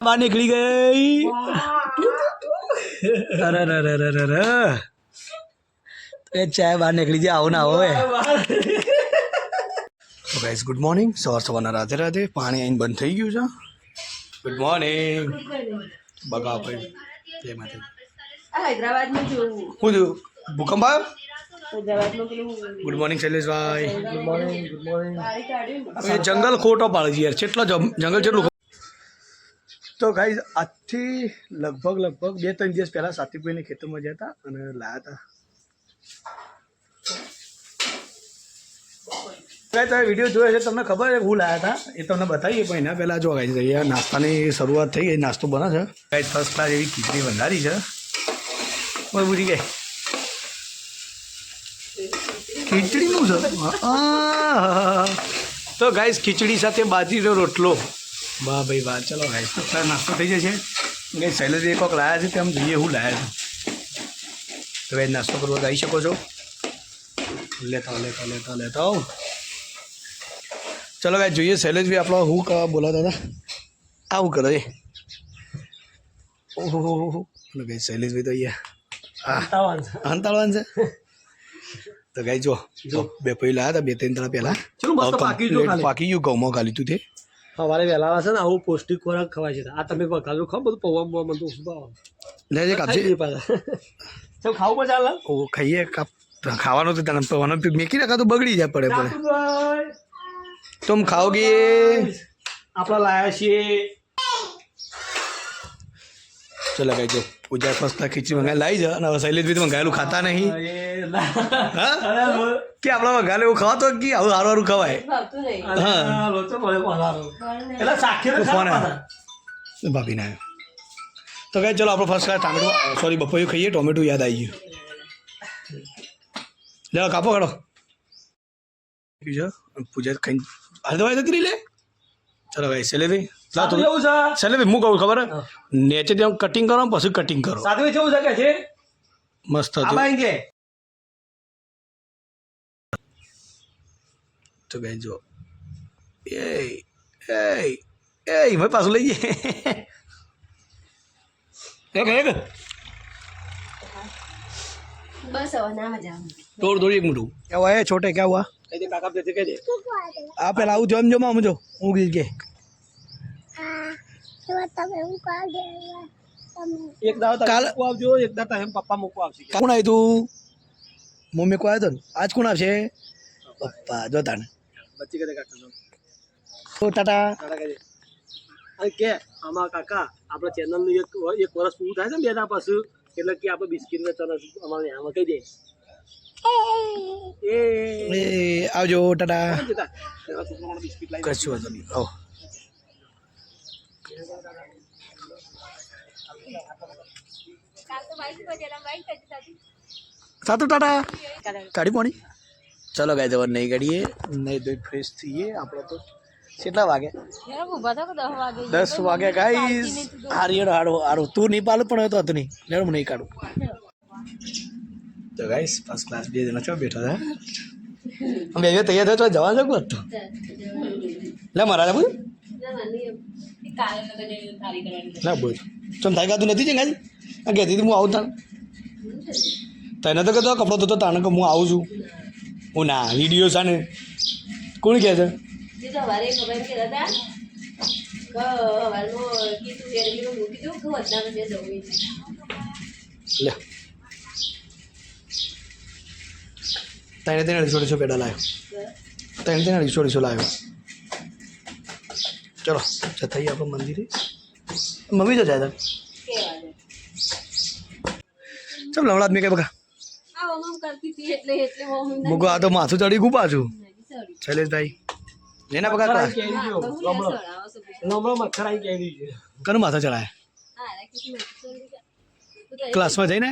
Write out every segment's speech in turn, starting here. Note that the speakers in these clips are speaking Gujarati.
બહાર નીકળી ગઈ અરે અરે અરે અરે અરે એ ચાય બહાર નીકળી જાય આવો ના આવો એ ગાઈઝ ગુડ મોર્નિંગ સવાર સવારના રાધે રાધે પાણી આવીને બંધ થઈ ગયું છે ગુડ મોર્નિંગ બગા ભાઈ જય માતા આ હૈદરાબાદમાં જોવું હું જોયું ભૂકંપ આવ્યો? Good morning Shaileshbhai. Good morning good morning એ જંગલ ખોટો પાડે છે યાર. કેટલો જંગલ કેટલું ખો- તો ગાઈઝ આજથી લગભગ લગભગ બે ત્રણ દિવસ પહેલાં સાતીભાઈને ખેતરમાં ગયા હતા અને લાયા હતા. તમે વીડિયો જોયો છે, તમને ખબર છે હું લાયા હતા? એ તમને બતાવીએ પણ એના પહેલાં જો ગાઈ અહીંયા નાસ્તાની શરૂઆત થઈ ગઈ નાસ્તો બને છે. ગાઈ ફર્સ્ટ ક્લાસ એવી ખીચડી બંધારી છે. બોલ પૂછી ગઈ ખીચડીનું છે. તો ગાઈસ ખીચડી સાથે બાજરીનો રોટલો. વાહ ભાઈ વાહ ચલો ભાઈ તો સર નાસ્તો થઈ જશે કંઈ શૈલેષભાઈ કોક લાયા છે તેમ જોઈએ હું લાયા છે. તો ગાઈ નાસ્તો કરવો ગાઈ આવી શકો છો. લેતા લેતા લેતા લેતા આવું. ચલો ભાઈ જોઈએ શૈલેષભાઈ આપણો હું ક- બોલાતા હતા. આવું કરો એ ઓહો ગાઈ શૈલેષભાઈ તો અહીંયા હા અંતાળવાન છે. તો ગાઈ જો જો બે પહેલા લાયા હતા બે ત્રણ દાડા પહેલા. પાકી ગયું ઘઉંમાં ખાલી તું તે. સવારે વહેલા હશે ને આવું પૌષ્ટિક ખોરાક ખવાય છે. આ તમે વઘારેલું ખાવ બધું પૌવા બવા મને તો ઉભાવો લેજે કાપજે. તો ખાવું મજા આવે ઓ ખાઈએ કાપ ખાવાનું તો તને પવાનો મેકી રાખા તો બગડી જાય પડે પડે. તુમ ખાઓગે? આપણા લાયા છીએ. ચલો ગાઈ જો પૂજા ફર્સ્ટ ખીચડી મંગાવી લાવી જા અને હવે શૈલેષભાઈ મંગાવેલું ખાતા નહીં હા કે આપણા મંગાવેલું એવું ખાવા તો કે આવું સારું સારું ખવાય હા. એટલે સાખી તો ગાઈ ચલો આપણો ફર્સ્ટ ક્લાસ ટામેટું સોરી બપોરે ખાઈએ ટોમેટો યાદ આવી ગયું લે કાપો કાઢો બીજો પૂજા ખાઈને હલદવાઈ જતી રહી લે ચલો ભાઈ શૈલેષભાઈ લા સાધુ થોડું એવું છે શૈલેષભાઈ હું કહું ખબર હે? હા. નેચે ત્યાં કટિંગ કરો ને પછી કટિંગ કરો સાધુ એવું છે કે છે મસ્ત આમાં હતું અહીં કે તો ગઈ જો એ એ એ મેં પાછું લઈ જઈએ એક એક બસ હવે ના મજા આવે તોડ તોડ એક મોટું क्या हुआ है छोटे क्या हुआ કઈ દે કાકા પેથી કઈ દે आप पहले आऊ जम जमा मुझे હું ગીર કે એક દાવ કાલ- આવજો એક દાવ ટાઈમ પપ્પા મૂકવા આવશે. કોણ આવ્યું તું મમ્મી કો આવ્યો તો ને? આજ કોણ આવશે? પપ્પા જો તાને બચ્ચી કઈ કાકા તો. ટાટા. કાકા કઈ દે. અને કે આમાં કાકા આપણા ચેનલ એક એક વર્ષ પૂરું થાય છે ને બે દાડા પછી એટલે કે આપણે બિસ્કિટ ને ચરસ અમારે આમાં કહી દે. એ. એ આવજો ટાટા. કશું વાંધો નહીં. આવો. સાતું ટાટા. કાઢી પાણી. ચલો ગાય જવા નહીં કાઢીએ નહીં ધોઈ ફ્રેશ થઈએ આપણે તો. કેટલા વાગે? દસ વાગે. ગાઈસ હારિયર હાડો હારો તું નહીં પાલું પણ હોય તો હતું નહીં. લેડ હું નહીં કાઢું. તો ગાઈસ ફર્સ્ટ ક્લાસ બે જણા છો બેઠા હતા બે બે તૈયાર થયો તો જવા જવું હતું લે મારા બોલ. ના, બોલ. ચમ થાય ગાતું નથી ચંગાજી આ કહેતી હતી હું આવું તાણ. તને તો કહેતો કપડો ધોતો તાણે કે હું આવું છું. હું ના, વીડિયો છે ને. કોણ કહે છે? લે. ત્રણે ત્રણ અઢીસો પેડા લાવ્યો. તેને અઢીસો અઢીસો લાવ્યો. ચલો જતા આપણે મંદિરે મમ્મી તો જાય કેવા ચમ લવડાત મેં કઈ બકા મૂકો આ તો માથું ચડી ગયું પાછું સડી શૈલેષભાઈ લેના બકા છો છે કનું માથું ચડાય છે ક્લાસમાં જઈને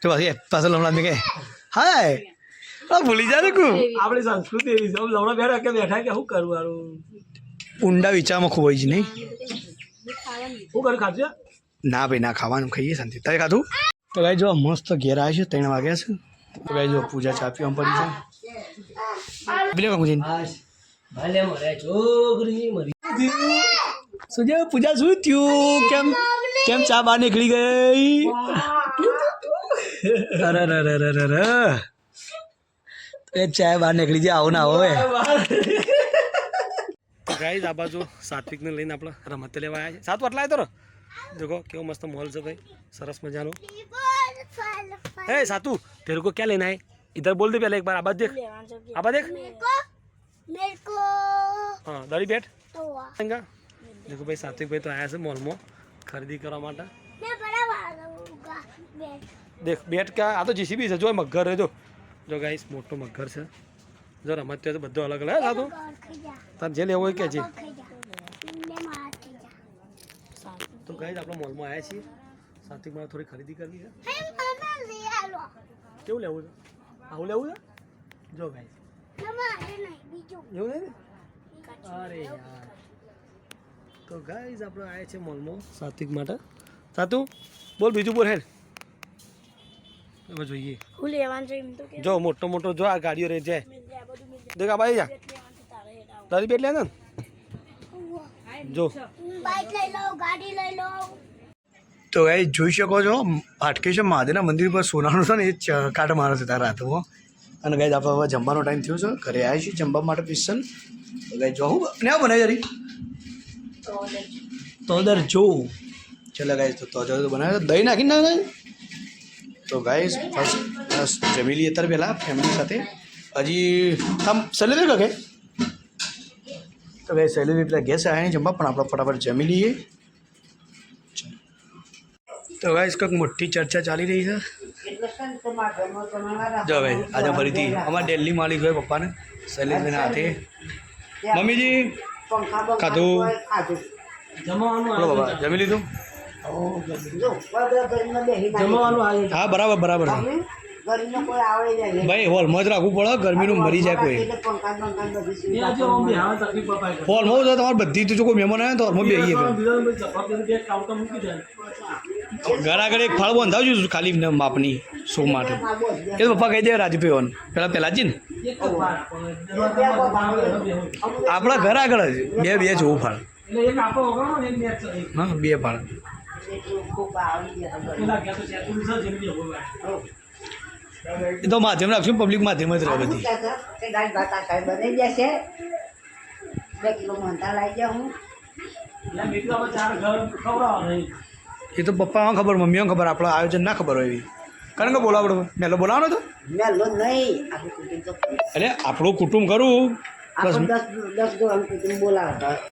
તો પછી પાછળ લવડાત મેં કે હાય ભૂલી જા ને કુ આપણી સંસ્કૃતિ એવી છે. હમણાં બેઠા કે બેઠા કે શું કરું હારું ઊંડા વિચારમાં ખૂબ હોય છે નહીં? શું કરું ખાધું ના ભાઈ ના ખાવાનું ખાઈએ શાંતિ. તારે ખાધું? તો ગાઈ જો મસ્ત ઘેર આવે છે ત્રણ વાગ્યા છે. તો ગાઈ જો પૂજા ચા પીવા પડી છે. ભલે મરે છોકરી મરી શું પૂજા શું થયું? કેમ કેમ ચા બહાર નીકળી ગઈ? અરે અરે અરે અરે એ ચા બહાર નીકળી જાય આવો ના આવો એ ગાઈઝ આ બાજુ સાત્વિકને લઈને આપણે રમત લેવા આવ્યા છે સાત આટલા આવ્યો તો દેખો કેવો મસ્ત મોલ છે ભાઈ સરસ મજાનો હે સાતુ તેરે કો ક્યાં લેના है इधर बोल दे पहले एक बार आबाद देख आबाद देख मेरे को हाँ दाढ़ी बैठ तो संगा देखो भाई सात्विक भाई तो आया છે મોલમાં ખરીદી કરવા માટે मैं बड़ा मारूंगा बैठ દેખ બેટ કા આ તો જીસીબી છે જો મગર છે જો ગાઈસ મોટો મગર છે જો રમત તો બધો અલગ અલગ સાધુ તાર જે લેવો હોય કે જે તો ગાઈસ આપણે મોલમાં આવ્યા છીએ સાત્વિક મારે થોડી ખરીદી કરવી છે કેવું લેવું છે આવું લેવું છે જો ગાઈસ એવું નહીં અરે યાર તો ગાઈસ આપણે આવ્યા છે મોલમાં સાત્વિક માટે સાતું બોલ બીજું બોલ હેડ હવે જોઈએ. હું લેવાનું છે એમ તો કે જો મોટો મોટો જો આ ગાડીઓ રહે છે. દેખા ભાઈ જા. તારી બેટ લે ને જો. બાઈક લઈ લો ગાડી લઈ લો તો એ જોઈ શકો છો હાટકેશ્વર મહાદેવના મંદિર પર સોનાનું છે ને એ ચ- કાંટ મારે છે તારા હાથમાં અને ગાય આપણે હવે જમવાનો ટાઈમ થયો છે ઘરે આવ્યા છીએ જમવા માટે પીસન તો ગાઈ જો હું ને બનાવી જરી તોદર જો ચલો ગાય તો તો બનાવે. દહીં નાખીને ના તો ગાઈઝ ફર્સ્ટ બસ જમી લઈએ અત્યારે પહેલાં ફેમિલી સાથે. હજી આમ શૈલેન્દ્ર કે તો ગાઈઝ શૈલેન્દ્ર પેલા ગેસ આવ્યા નહીં જમવા પણ આપણે ફટાફટ જમી લઈએ. તો ગાઈસ કંઈક મોટી ચર્ચા ચાલી રહી છે. જો ભાઈ આજે ફરીથી અમારા દિલ્હી માલિક હોય પપ્પાને શૈલેષભાઈના હાથે. મમ્મીજી ખાધું? બોલો બાબા જમી લીધું? જમવાનું આવે હા બરાબર બરાબર. ભાઈ હોલમાં જ રાખવું પડે ગરમીનું મરી જાય કોઈ. હોલમાં તો તમારે બધી તો જો કોઈ મહેમાન આવે તો હોલમાં બેસીએ બીજા બે કાઉન્ટર ઘર આગળ એક ફાળ બંધાવજો ખાલી માપની શો માટે. એ તો પપ્પા કહી દે રાજભાઈ પેલા પહેલાં જ ને. આપણા ઘર આગળ જ. બે બે જોવું ફાળ. હા બે ફાળ. એ તો માધ્યમ રાખશું પબ્લિક માધ્યમ જ રહે બધી. ઘર ખવડાવવા નહીં. એ તો પપ્પામાં ખબર મમ્મીઓ ખબર આપણું આયોજન ના ખબર હોય એવી. કારણ કે બોલાવડો મેલો બોલાવવાનો તો. મેલો નહીં એટલે અરે આપણું કુટુંબ કરું દસ દસ કુટુંબ બોલાવે